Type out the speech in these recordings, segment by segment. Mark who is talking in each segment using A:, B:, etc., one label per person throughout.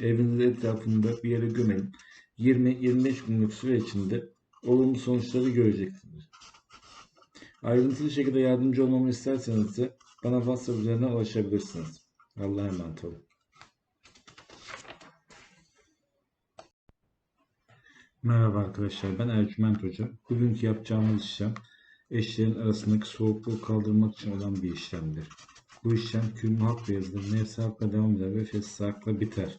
A: evinizin etrafında bir yere gömelim. 20-25 günlük süre içinde olumlu sonuçları göreceksiniz. Ayrıntılı şekilde yardımcı olmamı isterseniz de bana WhatsApp üzerinden ulaşabilirsiniz. Allah'a emanet olun. Merhaba arkadaşlar ben Ercüment Hoca. Bugünkü yapacağımız işlem eşlerin arasındaki soğukluğu kaldırmak için olan bir işlemdir. Bu işlem kümme hakla yazılır, nefsi hakla devam eder ve fesli hakla biter.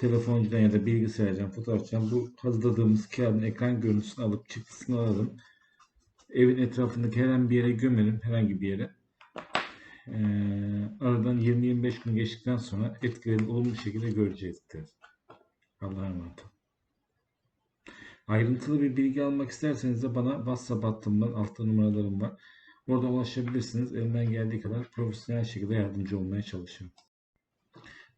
A: telefoncudan ya da bilgisayardan, fotoğrafçıdan bu hazırladığımız kağıdın ekran görüntüsünü alıp çıktısını alalım. Evin etrafındaki herhangi bir yere gömelim, herhangi bir yere. Ee, aradan 20-25 gün geçtikten sonra etkilerini olumlu şekilde görecektir. Allah'a emanet. Ayrıntılı bir bilgi almak isterseniz de bana WhatsApp hattımdan altta numaralarım var. Orada ulaşabilirsiniz. Elimden geldiği kadar profesyonel şekilde yardımcı olmaya çalışıyorum.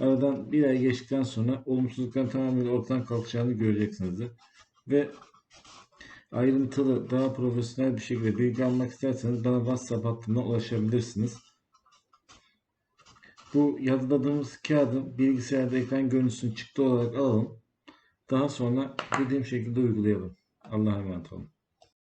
A: Aradan bir ay geçtikten sonra olumsuzlukların tamamen ortadan kalkacağını göreceksiniz. Ve ayrıntılı, daha profesyonel bir şekilde bilgi almak isterseniz bana WhatsApp hattından ulaşabilirsiniz. Bu yazıladığımız kağıdın bilgisayarda ekran görüntüsünü çıktı olarak alalım. Daha sonra dediğim şekilde uygulayalım. Allah'a emanet olun.